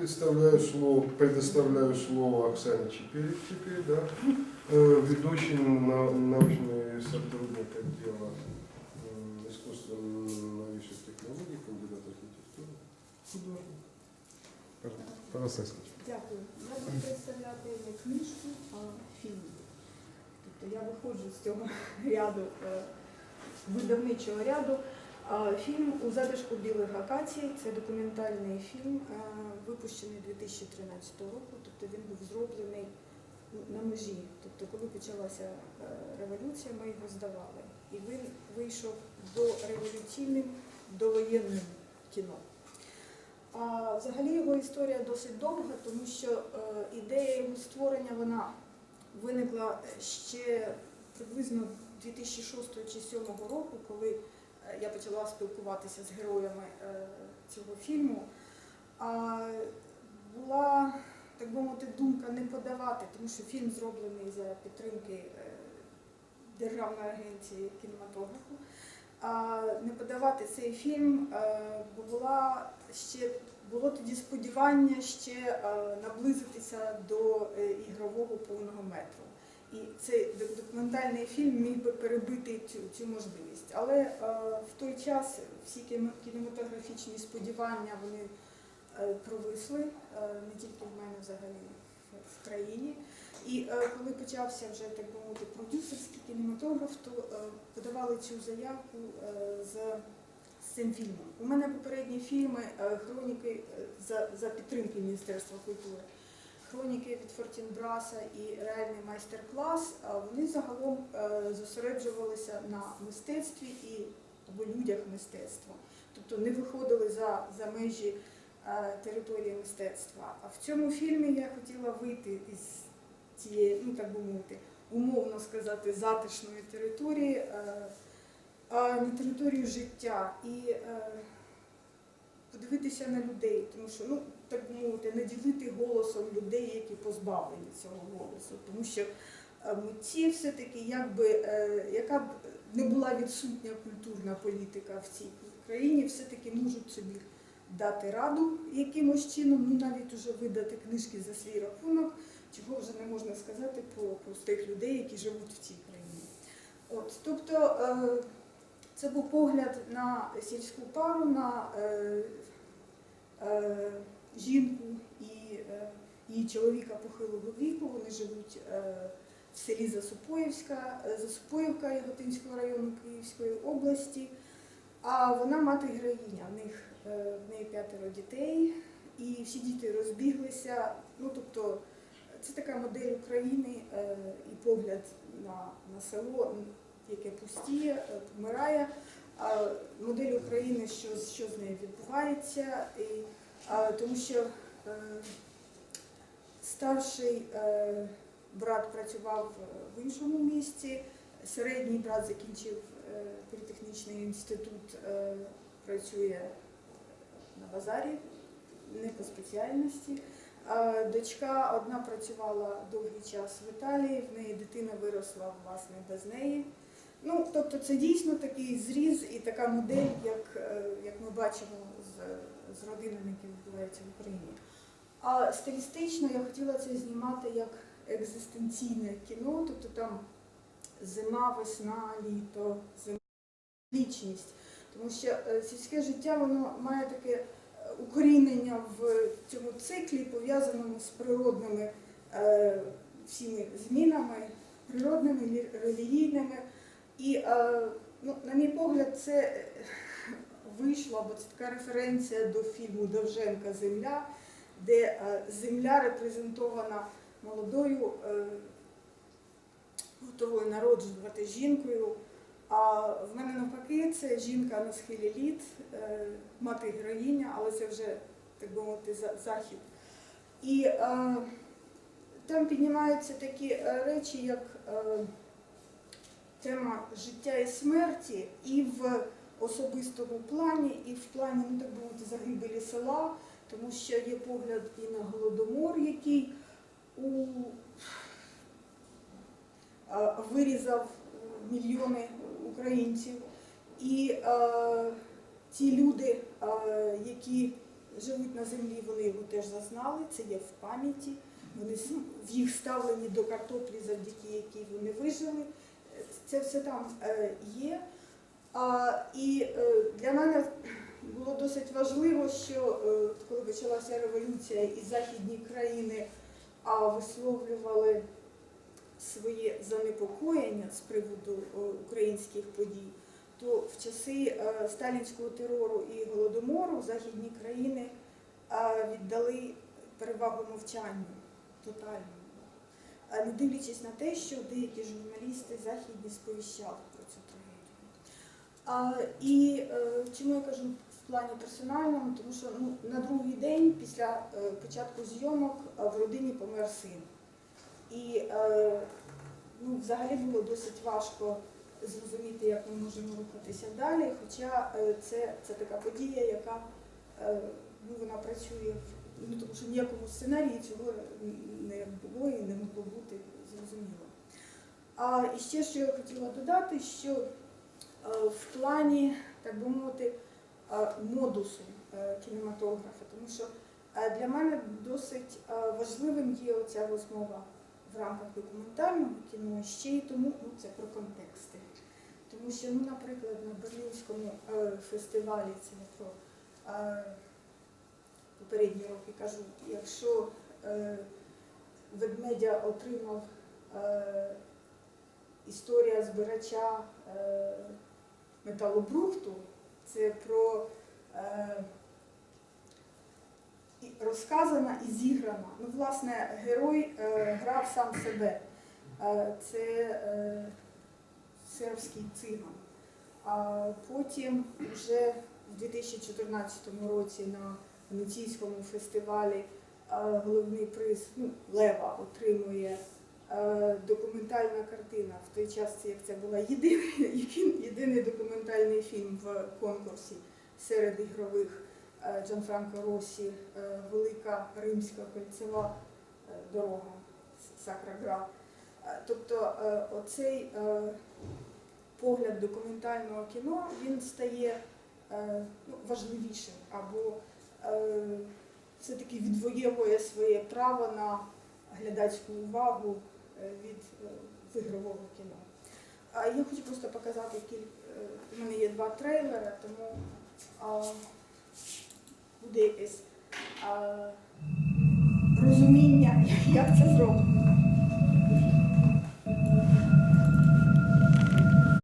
Представляю слово, предоставляю слово Оксане Чепель теперь, да, э, ведущий на, научный сотрудник отдела м, искусства новейших технологий, кандидат архитектуры, художник. Пожалуйста, Тарасевський. Дякую. Я буду представляти не книжку, а фільм. Тобто я виходжу з цього ряду е, видавничого ряду. Фільм у затишку білих акацій це документальний фільм, е, випущений 2013 року. Тобто він був зроблений ну, на межі. Тобто, коли почалася е, революція, ми його здавали. І він вийшов до революційним, довоєнним кіно. А взагалі його історія досить довга, тому що е, ідея його створення вона виникла ще приблизно 2006 чи 2007 року, коли я почала спілкуватися з героями е, цього фільму. А була, так би мовити, думка не подавати, тому що фільм зроблений за підтримки е, Державної агенції кінематографу. А не подавати цей фільм, е, бо була ще було тоді сподівання ще наблизитися до ігрового повного метру. І цей документальний фільм міг би перебити цю, цю можливість. Але е, в той час всі кінематографічні сподівання вони е, провисли, е, не тільки в мене взагалі в- в країні. І е, коли почався вже так би мовити продюсерський кінематограф, то е, подавали цю заявку е, з, з цим фільмом. У мене попередні фільми е, хроніки е, за, за підтримки Міністерства культури. Хроніки від Фортінбраса і реальний майстер-клас, вони загалом е, зосереджувалися на мистецтві і або людях мистецтва, тобто не виходили за, за межі е, території мистецтва. А в цьому фільмі я хотіла вийти із цієї, ну так би мовити, умовно сказати, затишної території, е, а на територію життя і подивитися на людей, тому що, ну так би мовити, наділити голосом людей, які позбавлені цього голосу, тому що е, митці все-таки, якби, е, яка б не була відсутня культурна політика в цій країні, все-таки можуть собі дати раду якимось чином, ну навіть уже видати книжки за свій рахунок, чого вже не можна сказати про простих людей, які живуть в цій країні. От, тобто е, це був погляд на сільську пару, на жінку і е, її чоловіка похилого віку. Вони живуть е, в селі Засупоївська, е, Засупоївка Яготинського району Київської області. А вона мати героїня. В них е, в неї п'ятеро дітей, і всі діти розбіглися. Ну тобто це така модель України е, і погляд на, на село, яке пустіє, е, помирає. Модель України, що, що з нею відбувається, і, тому що е, старший е, брат працював в іншому місті, середній брат закінчив е, політехнічний інститут, працює на базарі, не по спеціальності. Дочка одна працювала довгий час в Італії, в неї дитина виросла власне без неї. Ну, тобто це дійсно такий зріз і така модель, як, е, як ми бачимо з, з родинами, які відбуваються в Україні. А стилістично я хотіла це знімати як екзистенційне кіно, тобто там зима, весна, літо, зима, вічність. Тому що е, сільське життя воно має таке е, укорінення в цьому циклі, пов'язаному з природними е, всіми змінами, природними, лі- релігійними. І, е, ну, на мій погляд, це е, вийшло, бо це така референція до фільму Довженка Земля, де е, земля репрезентована молодою, готовою народжувати жінкою. А в мене навпаки це жінка на схилі літ, мати героїня, але це вже, так би мовити, захід. І там піднімаються такі речі, як тема життя і смерті, і в особистому плані, і в плані, ну так би загибелі села, тому що є погляд і на голодомор, який у, вирізав мільйони українців. І е, ті люди, е, які живуть на землі, вони його теж зазнали, це є в пам'яті. Вони в їх ставлені до картоплі, завдяки якій вони вижили. Це все там е, є. І е, для мене було досить важливо, що е, коли почалася революція і західні країни висловлювали своє занепокоєння з приводу українських подій, то в часи сталінського терору і голодомору західні країни віддали перевагу мовчанню тотальному. Не дивлячись на те, що деякі журналісти західні сповіщали про цю трагедію. А, і е, чому я кажу в плані персональному? Тому що ну, на другий день після е, початку зйомок е, в родині помер син. І ну, взагалі було досить важко зрозуміти, як ми можемо рухатися далі. Хоча це, це така подія, яка ну, вона працює, в- ну, тому що ніякому сценарії цього не було і не могло бути зрозуміло. А і ще що я хотіла додати, що е, в плані, так би мовити, е, модусу е, кінематографа, тому що для мене досить важливим є оця розмова в рамках документального кіно, ще й тому ну, це про контексти. Тому що, ну, наприклад, на Берлінському фестивалі це я про попередні роки кажу, якщо е, ведмедя отримав е, історія збирача е, металобрухту, це про е, розказана і зіграна. Ну, власне, герой е, грав сам себе. Е, це е, сербський циган. А потім вже в 2014 році на Венеційському фестивалі е, головний приз ну, Лева отримує е, документальна картина. В той час, як це була єдиний, єдиний документальний фільм в конкурсі серед ігрових е, Джанфранко Росі, Велика Римська кольцева дорога Сакра Гра. Тобто оцей погляд документального кіно він стає ну, важливішим або все-таки відвоює своє право на глядацьку увагу е, від е, в ігрового кіно. А я хочу просто показати кілька. У мене є два трейлери, тому а, буде якесь а, розуміння, як це зроблено.